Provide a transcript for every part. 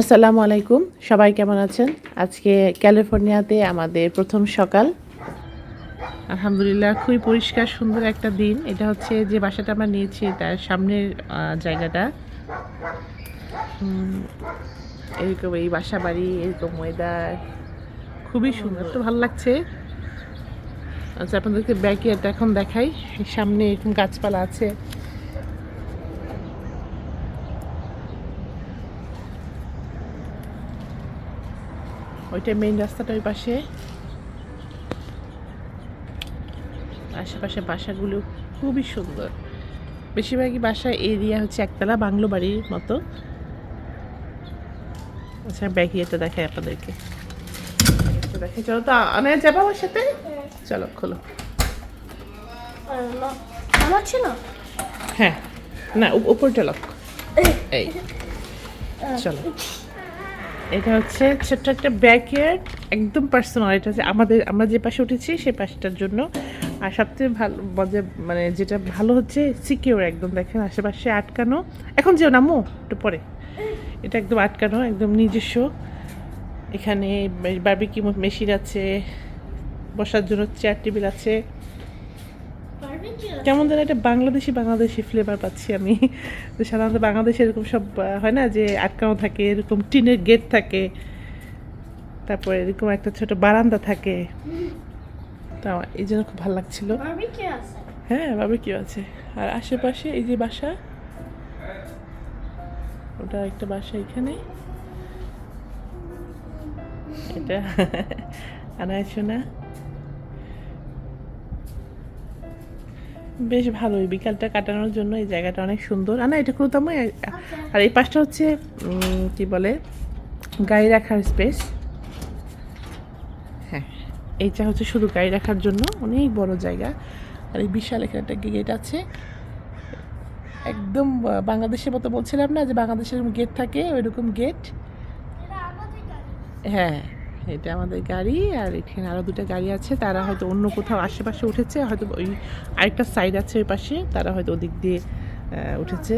আসসালামু আলাইকুম। সবাই কেমন আছেন? আজকে ক্যালিফোর্নিয়াতে আমাদের প্রথম সকাল। আলহামদুলিল্লাহ, খুবই পরিষ্কার, সুন্দর একটা দিন। এটা হচ্ছে যে বাসাটা আমরা নিয়েছি, তার সামনের জায়গাটা। এরকম এই বাসা বাড়ি এরকম ওয়েদার খুবই সুন্দর। তো ভালো লাগছে। আচ্ছা আপনাদেরকে ব্যাকে এখন দেখাই। সামনে এরকম গাছপালা আছে। ওইটা মেইন রাস্তাটা ওই পাশে। আশেপাশে বাসাগুলো খুবই সুন্দর। বেশিরভাগই বাসা এরিয়া হচ্ছে একতলা বাংলো বাড়ির মতো। আচ্ছা ব্যাগিয়েটা দেখাই আপনাদেরকে। দেখাই চলো তো আনে যাব আমার সাথে? চলো খোলো। হ্যাঁ না উপ- উপরটা লক এই। চলো। এটা হচ্ছে ছোট্ট একটা ব্যাকয়ার্ড একদম পার্সোনাল এটা হচ্ছে আমাদের, আমরা যে পাশে উঠেছি সেই পাশটার জন্য। আর সবথেকে ভালো মজা মানে যেটা ভালো হচ্ছে সিকিউর একদম, দেখেন আশেপাশে আটকানো। এখন যেও নামো একটু পরে। এটা একদম আটকানো, একদম নিজস্ব। এখানে বার্বিকি মেশিন আছে, বসার জন্য চেয়ার টেবিল আছে। কেমন যেন একটা বাংলাদেশি বাংলাদেশি ফ্লেভার পাচ্ছি আমি। তো সাধারণত বাংলাদেশে এরকম সব হয় না যে আটকানো থাকে এরকম টিনের গেট থাকে তারপরে এরকম একটা ছোট বারান্দা থাকে। তা এই জন্য খুব ভালো লাগছিল। হ্যাঁ ভাবে কি আছে। আর আশেপাশে এই যে বাসা ওটা একটা বাসা এখানে। এটা আনায় শোনা বেশ ভালোই। বিকালটা কাটানোর জন্য এই জায়গাটা অনেক সুন্দর। আর না এটা করতাম আর এই পাশটা হচ্ছে কি বলে গাড়ি রাখার স্পেস। হ্যাঁ এইটা হচ্ছে শুধু গাড়ি রাখার জন্য অনেক বড় জায়গা। আর এই বিশাল এখানে একটা গেট আছে। একদম বাংলাদেশের মতো বলছিলাম না যে বাংলাদেশের গেট থাকে ওইরকম গেট। হ্যাঁ। এটা আমাদের গাড়ি, আর এখানে আরও দুটো গাড়ি আছে। তারা হয়তো অন্য কোথাও আশেপাশে উঠেছে, হয়তো ওই আরেকটা সাইড আছে ওই পাশে। তারা হয়তো ওদিক দিয়ে উঠেছে।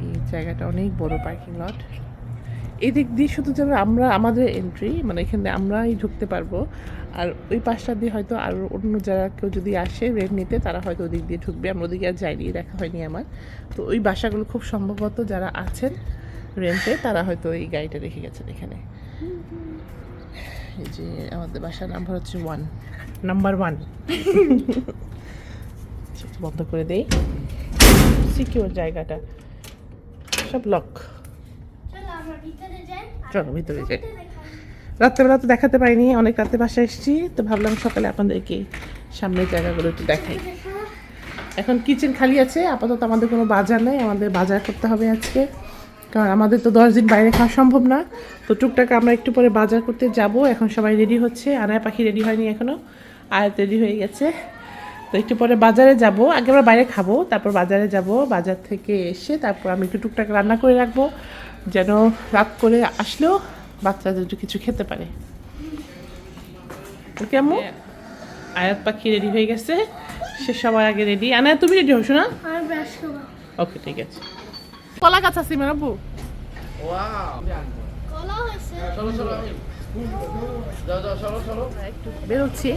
এই জায়গাটা অনেক বড় পার্কিং লট এদিক দিয়ে শুধু যেন আমরা, আমাদের এন্ট্রি মানে এখানে আমরাই ঢুকতে পারব। আর ওই পাশটা দিয়ে হয়তো আর অন্য যারা কেউ যদি আসে রেন্ট নিতে তারা হয়তো ওদিক দিয়ে ঢুকবে। আমরা ওদিকে আর যাইনি দেখা হয়নি আমার। তো ওই বাসাগুলো খুব সম্ভবত যারা আছেন রেন্টে তারা হয়তো এই গাড়িটা রেখে গেছেন এখানে। এই যে আমাদের বাসার নাম্বার হচ্ছে ওয়ান নাম্বার ওয়ান বন্ধ করে দেই। সিকিউর জায়গাটা। সব লক চলো ভিতরে যাই। রাত্রেবেলা তো দেখাতে পারিনি, অনেক রাতে বাসায় এসেছি, তো ভাবলাম সকালে আপনাদেরকে সামনের জায়গাগুলো একটু দেখাই। এখন কিচেন খালি আছে, আপাতত আমাদের কোনো বাজার নেই, আমাদের বাজার করতে হবে আজকে। কারণ আমাদের তো দশ দিন বাইরে খাওয়া সম্ভব না, তো টুকটাক আমরা একটু পরে বাজার করতে যাব। এখন সবাই রেডি হচ্ছে, আনায় পাখি রেডি হয়নি এখনও আয়াত রেডি হয়ে গেছে। তো একটু পরে বাজারে যাব, আগে আমরা বাইরে খাব, তারপর বাজারে যাব, বাজার থেকে এসে তারপর আমি একটু টুকটাক রান্না করে রাখব, যেন রাত করে আসলেও বাচ্চাদের একটু কিছু খেতে পারে। কেমন আয়াত পাখি রেডি হয়ে গেছে। সে সবার আগে রেডি আনা তুমি রেডি হছো না? ওকে ঠিক আছে। কলা গাছ আছে মেরাবু কলা হয়েছে একটু বেরোচ্ছি।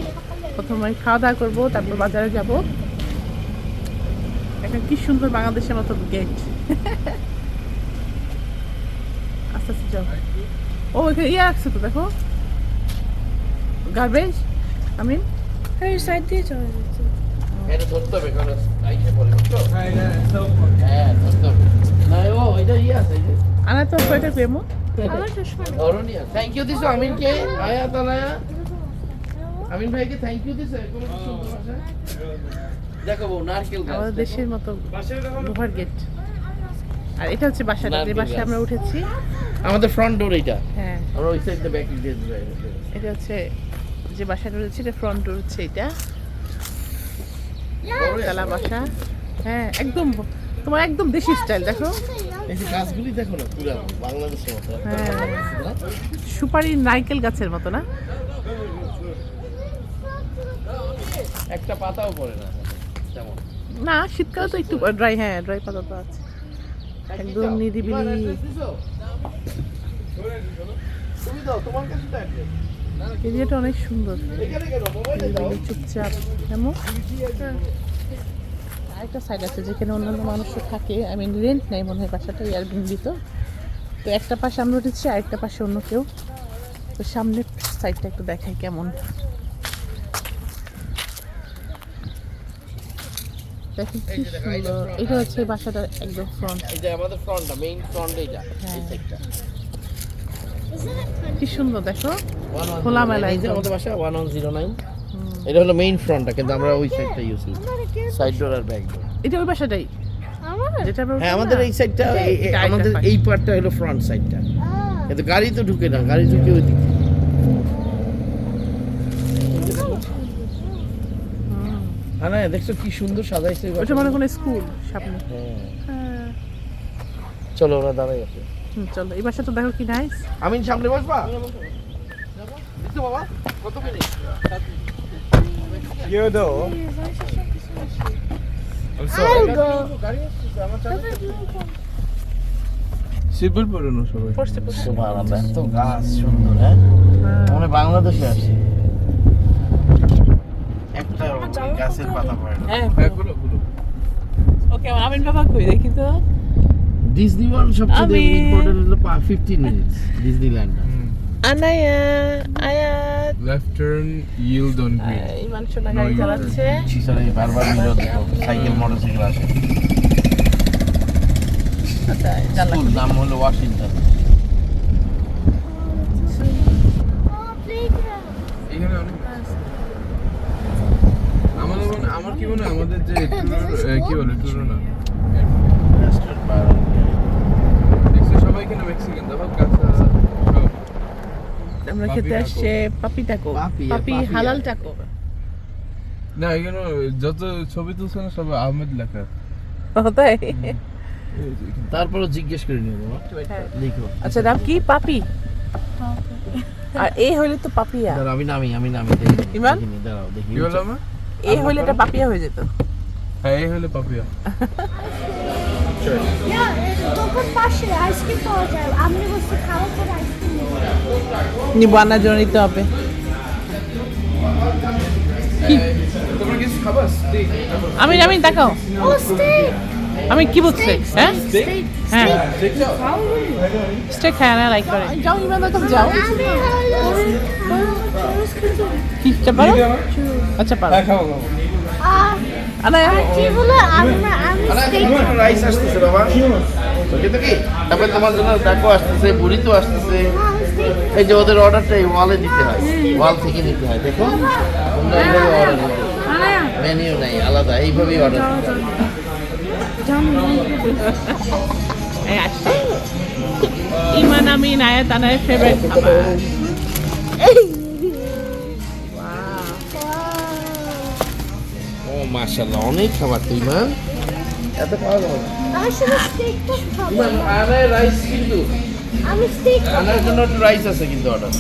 প্রথমে খাওয়া দাওয়া করব তারপর বাজারে যাব। একটা কি সুন্দর বাংলাদেশের মতো গেট আস্তে আস্তে যাও। ও এখানে ইয়ে আসছে তো দেখো। গার্বেজ আমি এই সাইড দিয়ে চলে যাচ্ছে। এটা ধরতে হবে কারণ আইসে পড়ে বুঝছ? হ্যাঁ ধরতে হবে। না ও এটা ইয়ে আছে আনা তো সোয়েটার পেমো? আমার চশমা ধরনিয়া থ্যাংক ইউ দিছো আমিনকে। আয়া তালায়া। আমিন ভাইকে থ্যাংক ইউ দিছে কোনো সুন্দর ভাষা দেখো নারকেল গাছ আমাদের দেশের মতো লোহার গেট। আর এটা হচ্ছে বাসাটা যে বাসায় আমরা উঠেছি। আমাদের ফ্রন্ট ডোর এটা হ্যাঁ। আমরা ওই সাইড দিয়ে ব্যাক দিয়ে এটা হচ্ছে যে বাসাটা রয়েছে এটা ফ্রন্ট ডোর হচ্ছে এটা তালা বাসা। হ্যাঁ একদম তোমার একদম দেশি স্টাইল দেখো। এই যে গাছগুলি দেখো না পুরো বাংলাদেশের মতো। হ্যাঁ। সুপারি নারকেল গাছের মতো না? একটা পাতাও পড়ে না তেমন। না শীতকালে তো একটু ড্রাই হ্যাঁ ড্রাই পাতা তো আছে। একদম নিরিবিলি। এরিয়াটা অনেক সুন্দর। চুপচাপ। কেমন? আরেকটা সাইড আছে যেখানে অন্যান্য মানুষও থাকে। আই মিন রেন্ট নেই মনে হয় বাসাটা এয়ারবিনবি তো। তো একটা পাশে আমরা উঠেছি আরেকটা পাশে অন্য কেউ। তো সামনের সাইডটা একটু দেখাই কেমন। দেখেন কি সুন্দর। এটা হচ্ছে বাসাটার একদম ফ্রন্ট এই যে আমাদের ফ্রন্টটা মেইন ফ্রন্ট এইটা এই হ্যাঁ। সাইডটা কি সুন্দর দেখো। খোলামেলা এই যে আমাদের বাসা 1109 এটা হলো মেইন ফ্রন্টটা কিন্তু আমরা ওই সাইডটা ইউজ করি। সাইড ডোর আর ব্যাক ডোর এটা ওই বাসাটাই। যেটা হ্যাঁ আমাদের এই সাইডটা আরেকটা আমাদের। এই পার্টটা হলো ফ্রন্ট সাইডটা কিন্তু গাড়ি তো ঢুকে না গাড়ি ঢুকে ওই দিকে হুম। হ্যাঁ না দেখছ কি সুন্দর সাজাইছে ওটা মনে কোনো স্কুল সামনে। হ্যাঁ। হ্যাঁ। চলো ওরা দাঁড়াই আছে। হুম, চলো এই বাসাটা দেখো কি নাইস আমিন সামনে বসবা? বাবা? কত মিনিট. I'm sorry. সিবিল পড়ানো সবাই। পড়ছে পড়ছে। সুবহানাল্লাহ এত গাছ সুন্দর হ্যাঁ। আমরা বাংলাদেশে আসি। একটা গাছের পাতা পড়ে না হ্যাঁ হ্যাঁ। গুলো গুলো ওকে আমিন বাবা কই দেখি তো। ডিজনি ওয়ার্ল্ড সবচেয়ে আমিন। ইম্পর্টেন্ট হলো 15 minutes Disneyland Anaya Ayat left turn yield on green গাড়ি চালাচ্ছে। বারবার সাইকেল মোটরসাইকেল আসে। নাম হলো ওয়াশিংটন কি মনে হয় আমাদের যে কি বলে ট্যুর না রেস্টুরেন্ট সবাই এখানে মেক্সিকান দেখো কাঁচা আমরা খেতে আসছে পাপি টাকো পাপি, পাপি পাপি। হালাল টাকো না এখানে যত ছবি তুলছে না সব আহমেদ লেখা। তাই? তারপরে জিজ্ঞেস করে নিও বাবা। লিখো। আচ্ছা নাম কি? পাপি। আর এই হইলে তো পাপিয়া। আমি নামি আমি নামি দেখি ইমান? দাঁড়াও দেখি কি আমার এই হইলে এটা পাপিয়া হয়ে যেত। হ্যাঁ এই হলো পাপিয়া। নিবো আনার জন্য নিতে হবে আমি আমি দেখাও। আমি কি বলছি? হ্যাঁ? হ্যাঁ। স্টেক চাও খায় না লাইক করে। যাও ইমান দেখো যাও। কি পারো আচ্ছা পারো। হ্যাঁ খাও খাও। আর কি বলে আমি আমি রাইস আসতেছে বাবা। কি তারপরে তোমার জন্য ডাকো আসতেছে বুড়ি তো আসতেছে এই যে ওদের অর্ডারটা এই ওয়ালে দিতে হয়। ওয়াল থেকে নিতে হয় দেখো। তোমরা এইভাবে অর্ডার দিতে মেনিউ নাই আলাদা এইভাবেই অর্ডার দিতে হয়। আসছে। ইমান আমি নায়া তানার ফেভারিট খাবার। ও মাশাআল্লাহ অনেক খাবার তুই মা এত খাওয়া যাবে ইমান আরে রাইস কিন্তু। আনার জন্য একটু রাইস আছে কিন্তু অর্ডার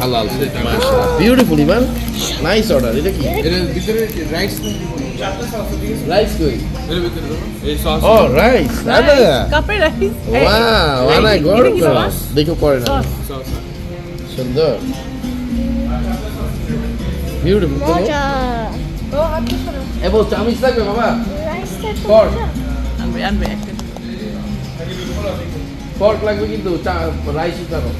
হালাল মাশাআল্লাহ। বিউটিফুল ইমান নাইস অর্ডার এটা কি? এর ভিতরে রাইস রাইস কই? এর ভিতরে এই সস ও রাইস দাদা কাপে রাইস ওয়াও গরম গরম দেখো পরে না। সুন্দর। বিউটিফুল তো এবং চামিচ লাগবে বাবা। মজা আনবে আনবে একটা ফর্ক লাগবে কিন্তু রাইসই পাবো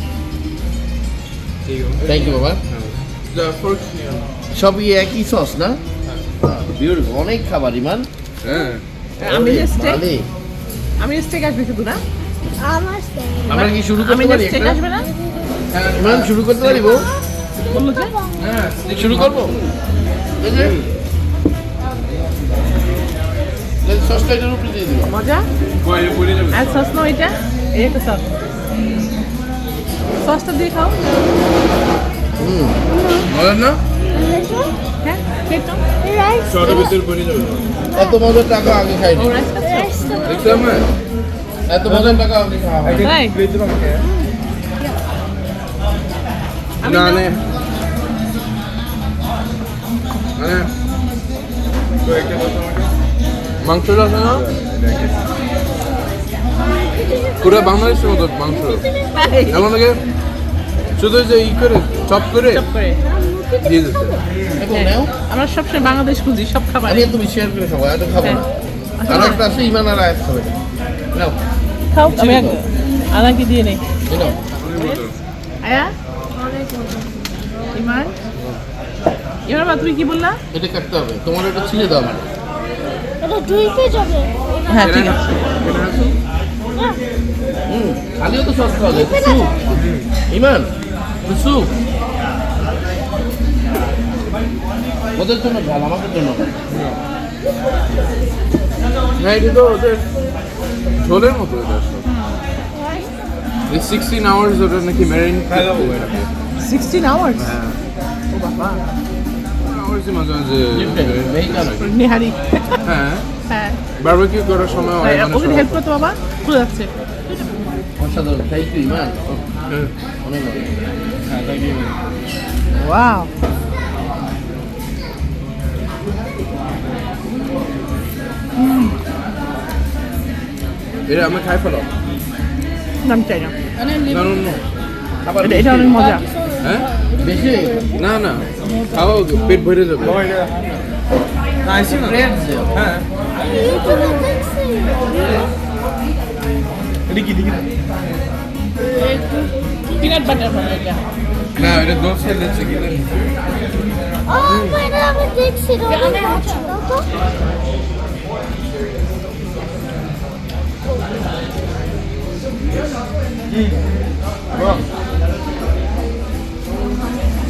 ঠিক থ্যাংক ইউ বাবা। ফোর্ক সবই একই সস না? বিউটিফুল অনেক খাবার ইমান। হ্যাঁ। আমি স্টেক মালিক। আমি স্টেক আসবে শুধু না? আমার আমরা কি শুরু করতে পারি স্টেক আসবে না? ইমান শুরু করতে পারি বউ? হ্যাঁ। শুরু করব? এই যে এই সসটা এটার উপরে দিয়ে দিবো? মজা? আর সস নো এটা। এই একটা সস। সসটা দিয়ে খাও। হুম। মজার না? হ্যাঁ এত মজার টাকা আগে দেখছ না এত মজার টাকা আগে খাওয়া হয় না না- নে। মাংসটা আছে না? পুরো বাংলাদেশের মতো মাংস। এমন লাগে? শুধু যে ই করে চপ করে? চপ করে। দিয়ে নাও আমরা সবসময় বাংলাদেশ খুঁজি সব খাবার আমি তুমি শেয়ার করে খাব এত খাব না। আর একটা আছে ইমান আর আয়াত খাবে। নাও। খাও আমি আনাকে দিয়ে নেই। নাও। আয়া? ইমান? এবার বা তুমি কি বললা? এটা কাটতে হবে। তোমার এটা ছিঁড়ে দাও মানে হ্যাঁ ঠিক আছে। হুম খালিও তো সস খাওয়া যায় ইমান স্যুপ ওদের জন্য ঝাল আমাদের জন্য না। হ্যাঁ এটা তো ওদের ঝোলের মতো এটা এই সিক্সটিন আওয়ার্স ওটা নাকি মেরিন সিক্সটিন আওয়ার্স হ্যাঁ। ও বাবা। আওয়ার্সই মাঝে মাঝে নিহারি। হ্যাঁ। হ্যাঁ। বারবিকিউ করার সময় অনেক মানুষ ওকে হেল্প করতে বাবা খুলে যাচ্ছে। অসাধারণ থ্যাংক ইউ ইমান হ্যাঁ। অনেক ভালো ওয়াও। এটা আমি খাই ফেলো নাম চাই না। এটা অনেক মজা। হ্যাঁ? বেশি হয়ে। না। না খাও পেট ভরে যাবে। পিনাট বাটার মনে এটা না? এটা। দোষে দিচ্ছে কি ও মানে আমি দেখছি এটা মজা দাও তো।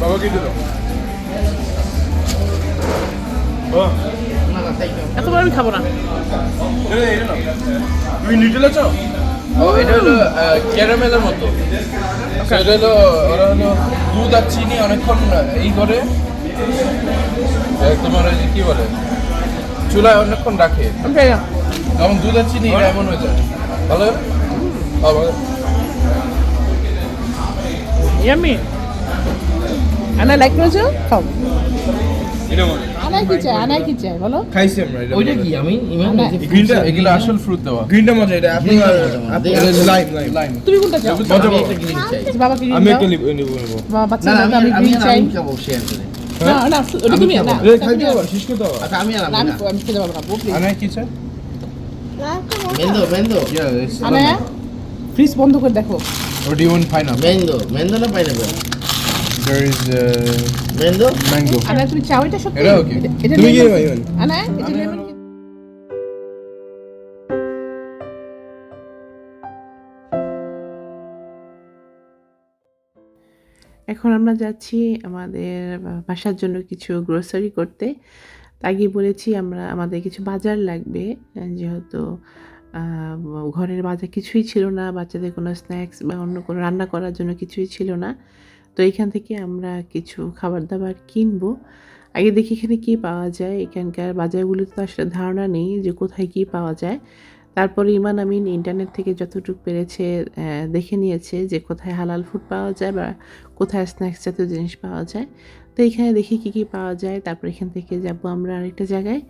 বাবা কি দিল. এত বড় আমি খাব না। তুমি নিউটেলা চাও? ও এটা হলো ক্যারামেলের মতো। So, এটা হলো ওরা হলো দুধ আর চিনি অনেকক্ষণ এই করে। তোমার ওই কি বলে চুলায় অনেকক্ষণ রাখে। তখন দুধ আর চিনি এটা এমন হয়ে যায়। ভালো? হ্যাঁ, ভালো ইয়ামি আনা লাইক করেছ খাও। আনাই কি চাই আনাই কি চাই বলো। খাইছি আমরা এটা ওইটা কি? আমি ইমান গ্রিনটা এগুলো আসল ফ্রুট দেওয়া। গ্রিনটা মজা এটা আপনি। লাইম লাইম তুমি কোনটা চাও? আমি একটা green চাই। বাবাকে আমি একটা দাও নিব নিব। বাবা বাচ্চা না, আমি গ্রিন চাই। আমি খাব share করে। না না ওটা তুমি না রে খাইতে শেষ করতে হবে আচ্ছা, আমি আর না, আমি খেতে পারব না প্লিজ আনাই কি চাই? মেন্দো, মেন্দো। আনায়া ফ্রিজ বন্ধ করে দেখো। You want pineapple? মেন্দো, মেন্দো না pineapple? There is uh, mango. Anaya তুমি চাও এটা সত্যি এটা okay. এটা- এটা তুমি কি lemon- নেবা, ইমান? এটা লেমন এখন আমরা যাচ্ছি আমাদের বাসার জন্য কিছু গ্রোসারি করতে আগে বলেছি আমরা আমাদের কিছু বাজার লাগবে যেহেতু আহ, ঘরের বাজার কিছুই ছিল না বাচ্চাদের কোনো স্ন্যাক্স বা অন্য কোনো রান্না করার জন্য কিছুই ছিল না তো এখান থেকে আমরা কিছু খাবার দাবার কিনবো। আগে দেখি এখানে কী পাওয়া যায়। এখানকার বাজারগুলোতে তো আসলে ধারণা নেই যে কোথায় কী পাওয়া যায়। তারপরে ইমান আমিন ইন্টারনেট থেকে যতটুকু পেরেছে দেখে নিয়েছে যে কোথায় হালাল ফুড পাওয়া যায় বা কোথায় স্ন্যাক্স জাতীয় জিনিস পাওয়া যায়। তো এখানে দেখি কী কী পাওয়া যায়। তারপর এখান থেকে যাব আমরা আরেকটা জায়গায়।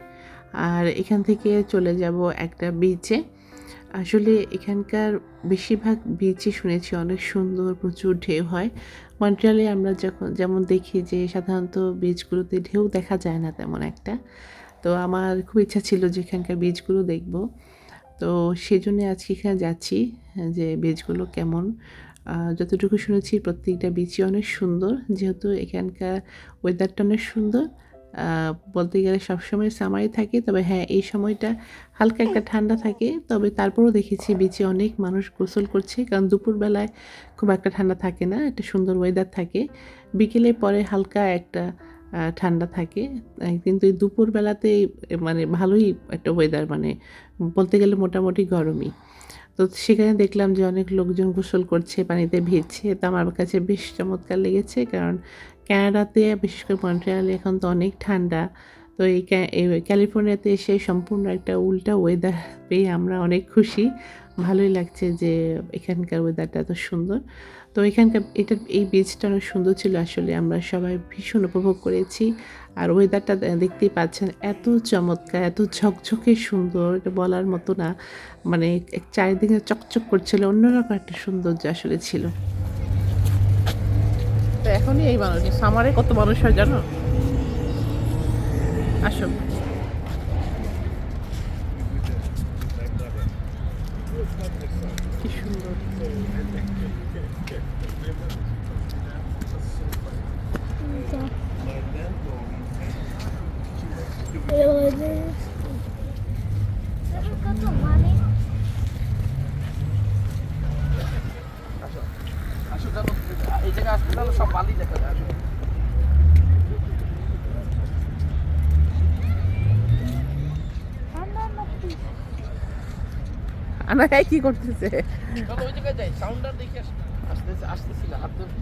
আর এখান থেকে চলে যাব একটা বিচে আসলে এখানকার বেশিরভাগ বিচই শুনেছি, অনেক সুন্দর প্রচুর ঢেউ হয়। মন্ট্রিয়ালে আমরা যখন, যেমন দেখি যে সাধারণত বিচগুলোতে ঢেউ দেখা যায় না তেমন একটা। তো আমার খুব ইচ্ছা ছিল যে এখানকার বিচগুলো দেখব। তো সেজন্য আজকে এখানে যাচ্ছি, যে বিচগুলো কেমন। যতটুকু শুনেছি প্রত্যেকটা বিচই অনেক সুন্দর, যেহেতু এখানকার ওয়েদারটা অনেক সুন্দর। বলতে গেলে সবসময় সামারই থাকে, তবে হ্যাঁ এই সময়টা হালকা একটা ঠান্ডা থাকে। তবে তারপরও দেখেছি বিচে অনেক মানুষ গোসল করছে, কারণ দুপুরবেলায় খুব একটা ঠান্ডা থাকে না, একটা সুন্দর ওয়েদার থাকে। বিকেলে পরে হালকা একটা ঠান্ডা থাকে। কিন্তু এই দুপুরবেলাতে মানে ভালোই একটা ওয়েদার মানে বলতে গেলে মোটামুটি গরমই। তো সেখানে দেখলাম যে অনেক লোকজন গোসল করছে, পানিতে ভিজছে। তো আমার কাছে বেশ চমৎকার লেগেছে, কারণ ক্যানাডাতে, বিশেষ করে মন্ট্রিয়ালে, এখন তো অনেক ঠান্ডা। তো এই ক্যালিফোর্নিয়াতে এসে সম্পূর্ণ একটা উল্টা ওয়েদার পেয়ে আমরা অনেক খুশি। ভালোই লাগছে যে এখানকার ওয়েদারটা এত সুন্দর। তো এখানকার, এটা, এই বীজটা অনেক সুন্দর ছিল আসলে। আমরা সবাই ভীষণ উপভোগ করেছি। আর ওয়েদারটা দেখতেই পাচ্ছেন, এত চমৎকার, এত ঝকঝকে সুন্দর, এটা বলার মতো না। মানে চারিদিকে চকচক করছিল, অন্যরকম একটা সৌন্দর্য আসলে ছিল। তো এখনই এই মানুষ সামারে কত মানুষ হয় জানো? আসো কি সুন্দর কত মানে এই জায়গায় আসতে হলে সব বালি দেখা যায় ঠান্ডা নাকি আনা এই কি করতেছে চলো ওই জায়গায় যাই সাউন্ডটা দেখে আসি আসতেছে আসতেছি না হাত ধরে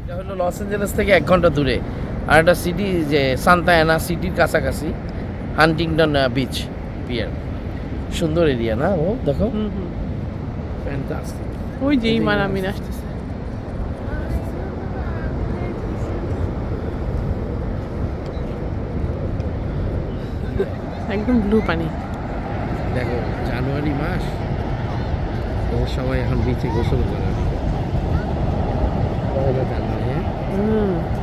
এটা হলো লস অ্যাঞ্জেলেস থেকে এক ঘণ্টা দূরে। আর একটা সিটি যে সান্তা অ্যানা সিটির কাছাকাছি হান্টিংটন বিচ পিয়ার সুন্দর এরিয়া না ও? দেখো। ওই যে ইমান আমিন আসতেছে। একদম ব্লু পানি। দেখো জানুয়ারি মাস ও সবাই এখন বিচে গোসল করে পয়লা জানুয়ারি হ্যাঁ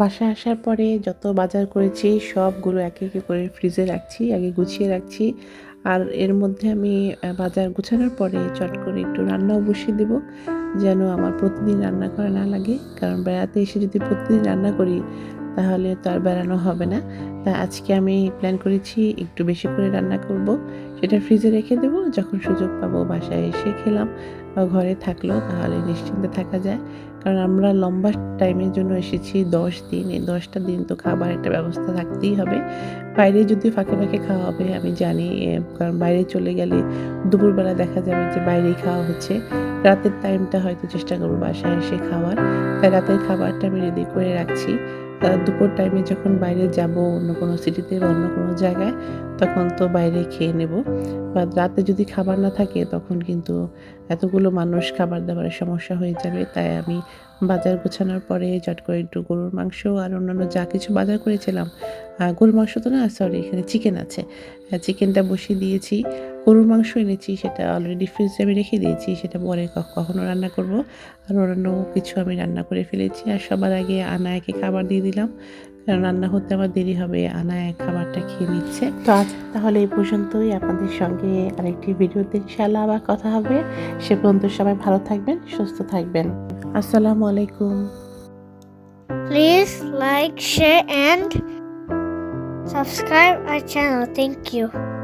বাসায় আসার পরে যত বাজার করেছি, সবগুলো একে একে করে ফ্রিজে রাখছি, আগে গুছিয়ে রাখছি। আর এর মধ্যে আমি বাজার গুছানোর পরে চট করে একটু রান্নাও বসিয়ে দেবো, যেন আমার প্রতিদিন রান্না করা না লাগে। কারণ বেড়াতে এসে যদি প্রতিদিন রান্না করি, তাহলে তো আর বেড়ানো হবে না। তা আজকে আমি প্ল্যান করেছি একটু বেশি করে রান্না করব। সেটা ফ্রিজে রেখে দেবো, যখন সুযোগ পাবো বাসায় এসে খেলাম। বা ঘরে থাকল তাহলে নিশ্চিন্তে থাকা যায়। কারণ আমরা লম্বা টাইমের জন্য এসেছি, দশ দিন, এই দশটা দিন তো খাবার একটা ব্যবস্থা থাকতেই হবে। বাইরে যদি ফাঁকে ফাঁকে খাওয়া হবে, আমি জানি কারণ বাইরে চলে গেলে দুপুরবেলা দেখা যাবে যে বাইরেই খাওয়া হচ্ছে। রাতের টাইমটা হয়তো চেষ্টা করব বাসায় এসে খাওয়ার। তাই রাতের খাবারটা আমি রেডি করে রাখছি। দুপুর টাইমে যখন বাইরে যাব অন্য কোনো সিটিতে বা অন্য কোনো জায়গায়, তখন তো বাইরে খেয়ে নেব। বা রাতে যদি খাবার না থাকে, তখন কিন্তু এতগুলো মানুষ খাবার দাবারের সমস্যা হয়ে যাবে। তাই আমি বাজার গোছানোর পরে চট করে একটু গরুর মাংস আর অন্যান্য যা কিছু বাজার করেছিলাম গরুর মাংস তো না সরি এখানে চিকেন আছে। চিকেনটা বসিয়ে দিয়েছি। গরুর মাংস এনেছি সেটা অলরেডি ফ্রিজে আমি রেখে দিয়েছি সেটা পরে কখনও রান্না করব। আর অন্যান্য কিছু আমি রান্না করে ফেলেছি। আর সবার আগে আনায়াকে খাবার দিয়ে দিলাম। কারণ রান্না হতে আমার দেরি হবে আনায়া খাবারটা খেয়ে নিচ্ছে। তো আজ তাহলে এই পর্যন্তই। আপনাদের সঙ্গে আরেকটি ভিডিওতে ইনশাআল্লাহ আবার কথা হবে। সে পর্যন্ত সবাই ভালো থাকবেন সুস্থ থাকবেন। আসসালামু আলাইকুম। Please like, share, and subscribe our channel. Thank you.